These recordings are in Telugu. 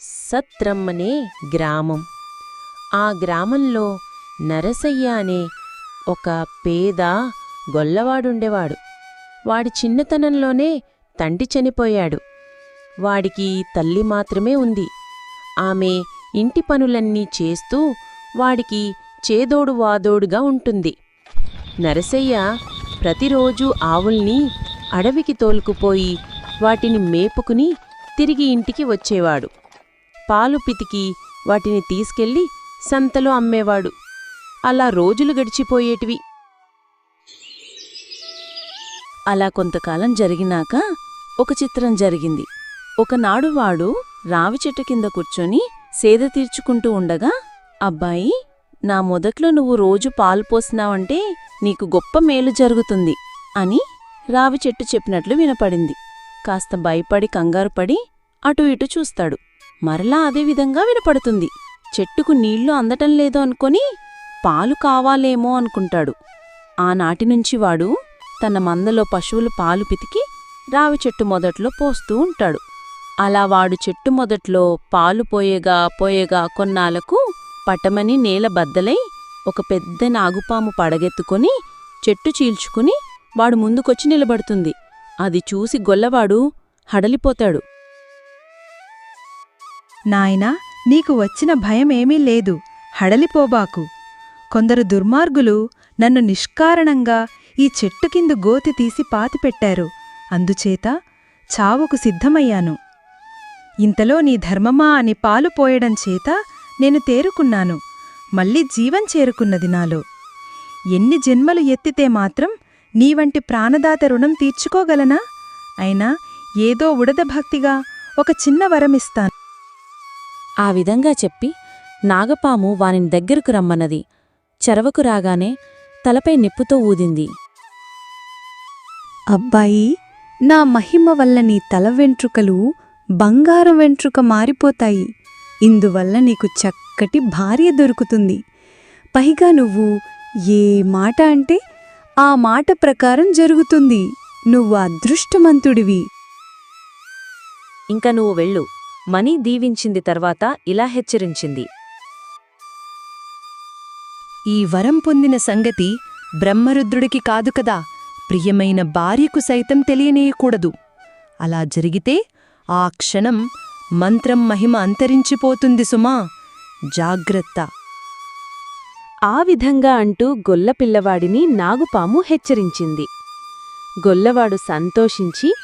సత్రమ్మనే గ్రామం. ఆ గ్రామంలో నరసయ్య అనే ఒక పేద గొల్లవాడుండేవాడు. వాడి చిన్నతనంలోనే తండ్రి చనిపోయాడు. వాడికి తల్లి మాత్రమే ఉంది. ఆమె ఇంటి పనులన్నీ చేస్తూ వాడికి చేదోడు వాదోడుగా ఉంటుంది. నరసయ్య ప్రతిరోజు ఆవుల్ని అడవికి తోలుకుపోయి వాటిని మేపుకుని తిరిగి ఇంటికి వచ్చేవాడు. పాలు పితికి వాటిని తీసుకెళ్ళి సంతలో అమ్మేవాడు. అలా రోజులు గడిచిపోయేటివి. అలా కొంతకాలం జరిగినాక ఒక చిత్రం జరిగింది. ఒకనాడు వాడు రావి చెట్టు కింద కూర్చొని సేద తీర్చుకుంటూ ఉండగా అబ్బాయి నా మొదట్లో నువ్వు రోజు పాలు పోసినావంటే నీకు గొప్ప మేలు జరుగుతుంది అని రావి చెట్టు చెప్పినట్లు వినపడింది. కాస్త భయపడి కంగారుపడి అటు ఇటు చూస్తాడు. మరలా అదే విధంగా వినపడుతుంది. చెట్టుకు నీళ్ళు అందటం లేదో అనుకొని పాలు కావాలేమో అనుకుంటాడు. ఆనాటి నుంచి వాడు తన మందలో పశువులు పాలు పితికి రావి చెట్టు మొదట్లో పోస్తూ ఉంటాడు. అలా వాడు చెట్టు మొదట్లో పాలు పోయేగా పోయగా కొన్నాళ్ళకు పటమని నేల బద్దలై ఒక పెద్ద నాగుపాము పడగెత్తుకొని చెట్టు చీల్చుకుని వాడు ముందుకొచ్చి నిలబడుతుంది. అది చూసి గొల్లవాడు హడలిపోతాడు. నాయనా నీకు వచ్చిన భయమేమీ లేదు. హడలిపోబాకు. కొందరు దుర్మార్గులు నన్ను నిష్కారణంగా ఈ చెట్టు కింద గోతి తీసి పాతిపెట్టారు. అందుచేత చావుకు సిద్ధమయ్యాను. ఇంతలో నీ ధర్మమా అని పాలు పోయడం చేత నేను తేరుకున్నాను. మళ్ళీ జీవం చేరుకున్నది నాలో ఎన్ని జన్మలు ఎత్తితే మాత్రం నీవంటి ప్రాణదాత రుణం తీర్చుకోగలనా? అయినా ఏదో ఉడదభక్తిగా ఒక చిన్న వరమిస్తాను ఆ విధంగా చెప్పి నాగపాము వానిని దగ్గరకు రమ్మన్నది. చెరవకు రాగానే తలపై నిప్పుతో ఊదింది. అబ్బాయి నా మహిమ వల్ల నీ తల వెంట్రుకలు బంగారం వెంట్రుక మారిపోతాయి. ఇందువల్ల నీకు చక్కటి భార్య దొరుకుతుంది. పైగా నువ్వు ఏ మాట అంటే ఆ మాట ప్రకారం జరుగుతుంది. నువ్వు అదృష్టమంతుడివి. ఇంక నువ్వు వెళ్ళు. మనీ దీవించింది తర్వాత ఇలా హెచ్చరించింది. ఈ వరం పొందిన సంగతి బ్రహ్మరుద్రుడికి కాదు కదా. ప్రియమైన భార్యకు సైతం తెలియనేయకూడదు. అలా జరిగితే ఆ క్షణం మంత్రం మహిమ అంతరించిపోతుంది సుమా. జాగ్రత్త. ఆ విధంగా అంటూ గొల్లపిల్లవాడిని నాగుపాము హెచ్చరించింది. గొల్లవాడు సంతోషించి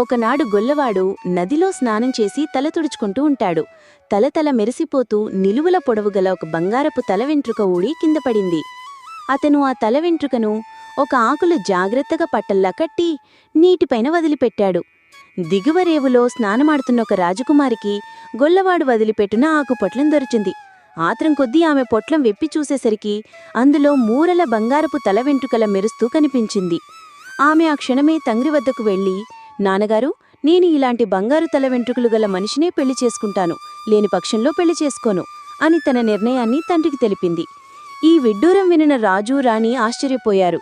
ఒకనాడు గొల్లవాడు నదిలో స్నానం చేసి తల తుడుచుకుంటూ ఉంటాడు. తల తల మెరిసిపోతూ నిలువుల పొడవుగల ఒక బంగారపు తల వెంట్రుక ఊడి కింద పడింది. అతను ఆ తల వెంట్రుకను ఒక ఆకులు జాగ్రత్తగా పట్టల్లా కట్టి నీటిపైన వదిలిపెట్టాడు. దిగువ రేవులో స్నానమాడుతున్న ఒక రాజకుమారికి గొల్లవాడు వదిలిపెట్టిన ఆకు పొట్లం దొరిచింది. ఆత్రం కొద్దీ ఆమె పొట్లం వెప్పి చూసేసరికి అందులో మూరల బంగారపు తల వెంట్రుకల మెరుస్తూ కనిపించింది. ఆమె ఆ క్షణమే తంగ్రి వద్దకు వెళ్ళి నాన్నగారు నేను ఇలాంటి బంగారు తల వెంట్రుకలు గల మనిషినే పెళ్ళి చేసుకుంటాను. లేని పక్షంలో పెళ్ళి చేసుకోను అని తన నిర్ణయాన్ని తండ్రికి తెలిపింది. ఈ విడ్డూరం వినిన రాజు రాణి ఆశ్చర్యపోయారు.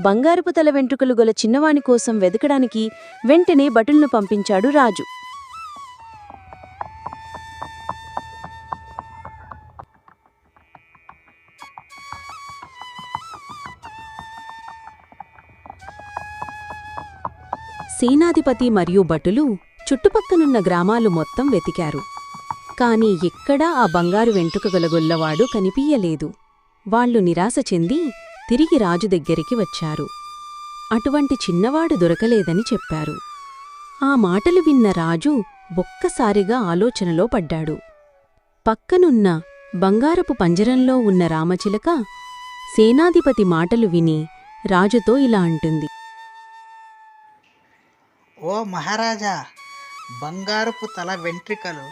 బంగారపు తల వెంట్రుకలు గల చిన్నవాని కోసం వెతకడానికి వెంటనే బటుల్ను పంపించాడు రాజు. సేనాధిపతి మరియు భటులు చుట్టుపక్కనున్న గ్రామాలు మొత్తం వెతికారు. కాని ఎక్కడా ఆ బంగారు వెంట్రుక గల గొల్లవాడు కనిపియలేదు వాళ్ళు నిరాశ చెంది తిరిగి రాజు దగ్గరికి వచ్చారు. అటువంటి చిన్నవాడు దొరకలేదని చెప్పారు. ఆ మాటలు విన్న రాజు ఒక్కసారిగా ఆలోచనలో పడ్డాడు. పక్కనున్న బంగారపు పంజరంలో ఉన్న రామచిలక సేనాధిపతి మాటలు విని రాజుతో ఇలా అంటుంది. ఓ మహారాజా బంగారపు తల వెంట్రికలు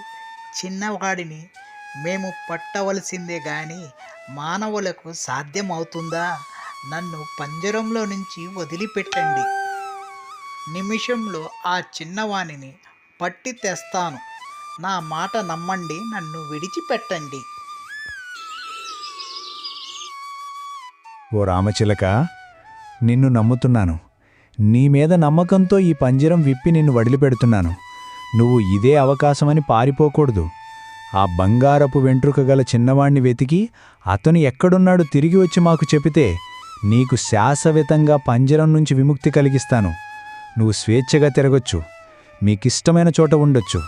చిన్నవాడిని మేము పట్టవలసిందే గాని మానవులకు సాధ్యమవుతుందా? నన్ను పంజరంలో నుంచి వదిలిపెట్టండి. నిమిషంలో ఆ చిన్నవాణిని పట్టి తెస్తాను. నా మాట నమ్మండి నన్ను విడిచిపెట్టండి. ఓ రామచిలక నిన్ను నమ్ముతున్నాను. నీ మీద నమ్మకంతో ఈ పంజరం విప్పి నిన్ను వదిలిపెడుతున్నాను. నువ్వు ఇదే అవకాశమని పారిపోకూడదు. ఆ బంగారపు వెంట్రుక గల చిన్నవాణ్ణి వెతికి అతను ఎక్కడున్నాడు తిరిగి వచ్చి మాకు చెబితే నీకు శాశ్వతంగా పంజరం నుంచి విముక్తి కలిగిస్తాను. నువ్వు స్వేచ్ఛగా తిరగొచ్చు. మీకిష్టమైన చోట ఉండొచ్చు.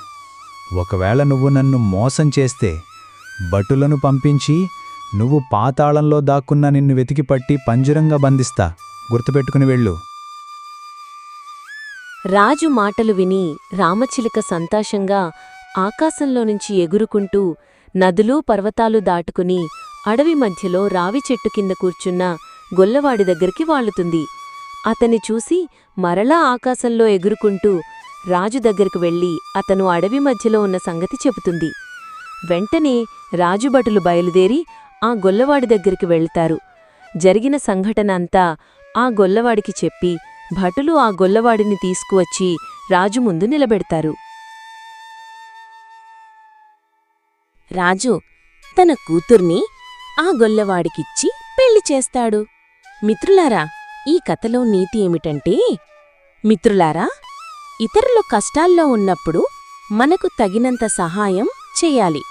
ఒకవేళ నువ్వు నన్ను మోసం చేస్తే భటులను పంపించి నువ్వు పాతాళంలో దాక్కున్న నిన్ను వెతికి పట్టి పంజరంగా బంధిస్తా. గుర్తుపెట్టుకుని వెళ్ళు. రాజు మాటలు విని రామచిలుక సంతోషంగా ఆకాశంలో నుంచి ఎగురుకుంటూ నదులు పర్వతాలు దాటుకుని అడవి మధ్యలో రావి చెట్టు కింద కూర్చున్న గొల్లవాడి దగ్గరికి వాళ్ళుతుంది. అతన్ని చూసి మరలా ఆకాశంలో ఎగురుకుంటూ రాజు దగ్గరకు వెళ్ళి అతను అడవి మధ్యలో ఉన్న సంగతి చెబుతుంది. వెంటనే రాజుభటులు బయలుదేరి ఆ గొల్లవాడి దగ్గరికి వెళ్తారు. జరిగిన సంఘటన అంతా ఆ గొల్లవాడికి చెప్పి భటులు ఆ గొల్లవాడిని తీసుకువచ్చి రాజు ముందు నిలబెడతారు. రాజు తన కూతుర్ని ఆ గొల్లవాడికిచ్చి పెళ్ళి చేస్తాడు. మిత్రులారా ఈ కథలో నీతి ఏమిటంటే మిత్రులారా ఇతరులు కష్టాల్లో ఉన్నప్పుడు మనకు తగినంత సహాయం చేయాలి.